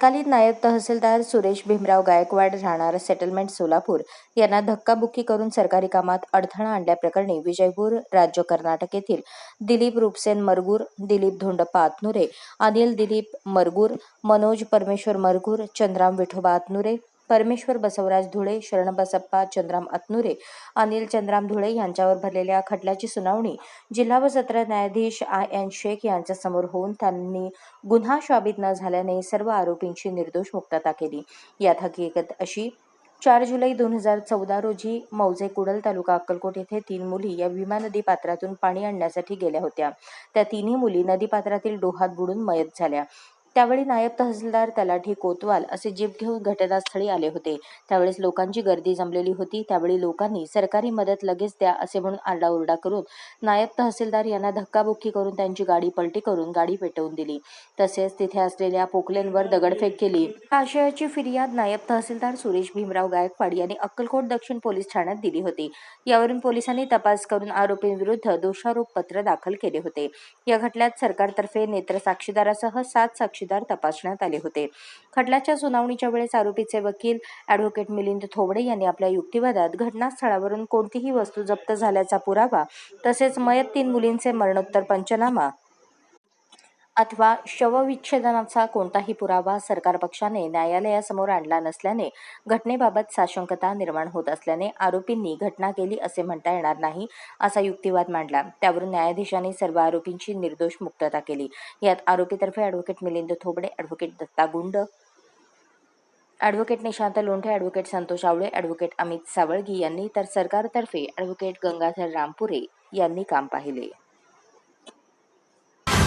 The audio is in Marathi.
तत्कालीन नायब तहसीलदार सुरेश भीमराव गायकवाड राहणार सेटलमेंट सोलापूर. यांना धक्काबुक्की करून सरकारी कामात अडथळा आणल्याप्रकरणी विजयपूर राज्य कर्नाटक येथील दिलीप रूपसेन मरगूर दिलीप धोंडप्पा आतनुरे अनिल दिलीप मरगूर मनोज परमेश्वर मरगूर चंद्राम विठोबा आतनुरे परमेश्वर बसवराज धुळे शरण बसप्पा चंद्राम अतनुरे अनिल चंद्राम धुळे यांच्यावर भरलेल्या खटल्याची सुनावणी जिल्हा व सत्र न्यायाधीश आय एन शेख यांच्यासमोर होऊन त्यांनी गुन्हा शाबित न झाल्याने सर्व आरोपींची निर्दोष मुक्तता केली. यात हकीकत अशी चार जुलै दोन हजार चौदा रोजी मौजे कुडल तालुका अक्कलकोट येथे तीन मुली या भीमा नदी पात्रातून पाणी आणण्यासाठी गेल्या होत्या. त्या तिन्ही मुली नदीपात्रातील डोहात बुडून मयत झाल्या. त्यावेळी नायब तहसीलदार तलाठी कोतवाल असे जीप घेऊन घटनास्थळी आले होते. त्यावेळेस लोकांची गर्दी जमलेली होती. त्यावेळी लोकांनी सरकारी मदत लगेच द्या असे म्हणून आरडाओरडा करून नायब तहसीलदार यांना धक्काबुक्की करून त्यांची गाडी पलटी करून गाडी पेटवून दिली. तसेच तिथे असलेल्या पोकलेनवर दगडफेक केली. आशयाची फिर्याद नायब तहसीलदार सुरेश भीमराव गायकवाड यांनी अक्कलकोट दक्षिण पोलीस ठाण्यात दिली होती. यावरून पोलिसांनी तपास करून आरोपींविरुद्ध दोषारोप पत्र दाखल केले होते. या खटल्यात सरकारतर्फे नेत्र साक्षीदारासह सात साक्षीदार तपासण्यात आले होते. खटल्याच्या सुनावणीच्या वेळेस आरोपीचे वकील ॲडव्होकेट मिलिंद थोबडे यांनी आपल्या युक्तिवादात घटनास्थळावरून कोणतीही वस्तू जप्त झाल्याचा पुरावा तसेच मयत तीन मुलींचे मरणोत्तर पंचनामा अथवा शवविच्छेदनाचा कोणताही पुरावा सरकार पक्षाने न्यायालयासमोर आणला नसल्याने घटनेबाबत साशंकता निर्माण होत असल्याने आरोपींनी घटना केली असे म्हणता येणार नाही असा युक्तिवाद मांडला. त्यावरून न्यायाधीशांनी सर्व आरोपींची निर्दोष मुक्तता केली. यात आरोपीतर्फे advocate Milind Thobde advocate Datta Gund advocate Nishant Londhe advocate Santosh Awale advocate Amit Savalgi यांनी तर सरकारतर्फे ॲडव्होकेट गंगाधर रामपुरे यांनी काम पाहिले.